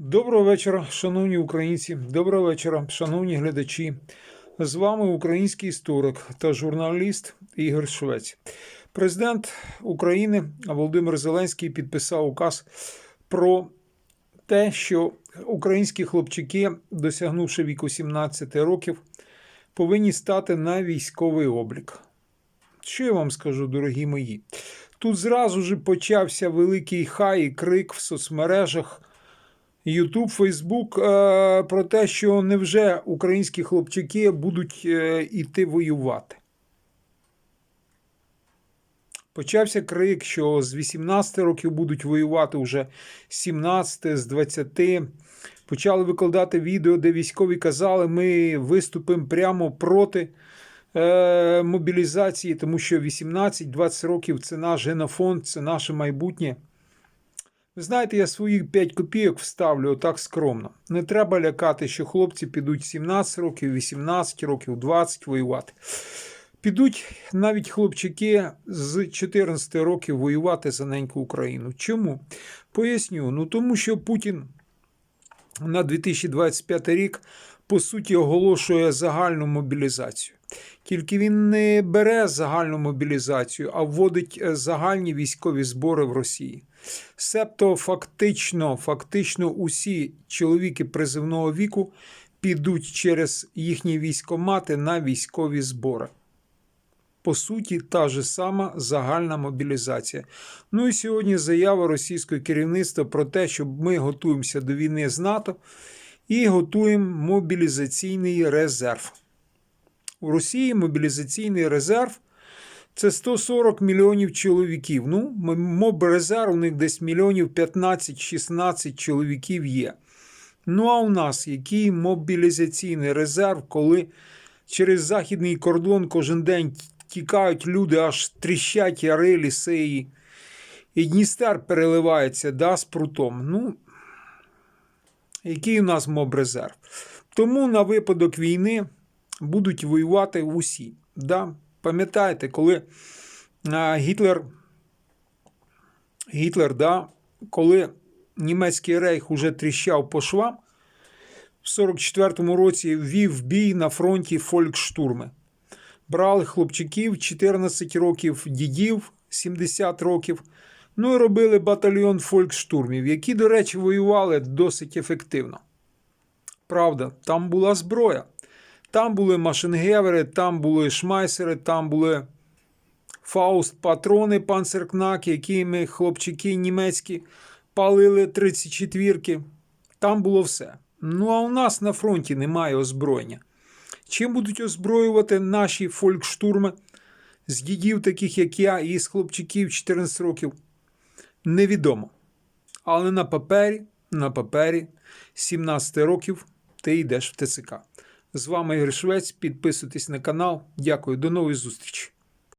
Доброго вечора, шановні українці. Доброго вечора, шановні глядачі. З вами український історик та журналіст Ігор Швець. Президент України Володимир Зеленський підписав указ про те, що українські хлопчики, досягнувши віку 17 років, повинні стати на військовий облік. Що я вам скажу, дорогі мої? Тут зразу ж почався великий хай і крик в соцмережах. Ютуб, Фейсбук е, про те, що невже українські хлопчики будуть е, іти воювати. Почався крик, що з 18 років будуть воювати вже з 17, з 20. Почали викладати відео, де військові казали, ми виступимо прямо проти е, мобілізації, тому що 18-20 років це наш генофонд, це наше майбутнє. Знаєте, я свої 5 копійок вставлю отак скромно. Не треба лякати, що хлопці підуть 17 років, 18 років, 20 воювати. Підуть навіть хлопчики з 14 років воювати за неньку Україну. Чому? Поясню. Ну тому що Путін на 2025 рік по суті оголошує загальну мобілізацію. Тільки він не бере загальну мобілізацію, а вводить е, загальні військові збори в Росії. Себто фактично, фактично усі чоловіки призивного віку підуть через їхні військомати на військові збори. По суті, та ж сама загальна мобілізація. Ну і сьогодні заява російського керівництва про те, що ми готуємося до війни з НАТО і готуємо мобілізаційний резерв. У Росії мобілізаційний резерв це 140 мільйонів чоловіків. Ну, мобрезерв у них десь мільйонів 15-16 чоловіків є. Ну а у нас який мобілізаційний резерв, коли через західний кордон кожен день тікають люди, аж тріщать яри, ліси, і Дністер переливається да, з прутом. Ну, який у нас мобрезерв? Тому на випадок війни будуть воювати усі. Да? Пам'ятаєте, коли Гітлер, Гітлер, да, коли німецький рейх уже тріщав по швам, в 44-му році ввів бій на фронті фолькштурми. Брали хлопчиків 14 років, дідів 70 років. Ну і робили батальйон фолькштурмів, які, до речі, воювали досить ефективно. Правда, там була зброя. Там були машингевери, там були шмайсери, там були фауст, патрони, панцеркнак, якими хлопчики німецькі палили 34-ки. Там було все. Ну а у нас на фронті немає озброєння. Чим будуть озброювати наші фолькштурми з дідів, таких як я, і з хлопчиків 14 років? Невідомо. Але на папері, на папері 17 років ти йдеш в ТЦК. З вами Ігор Швець. Підписуйтесь на канал. Дякую, до нової зустрічі.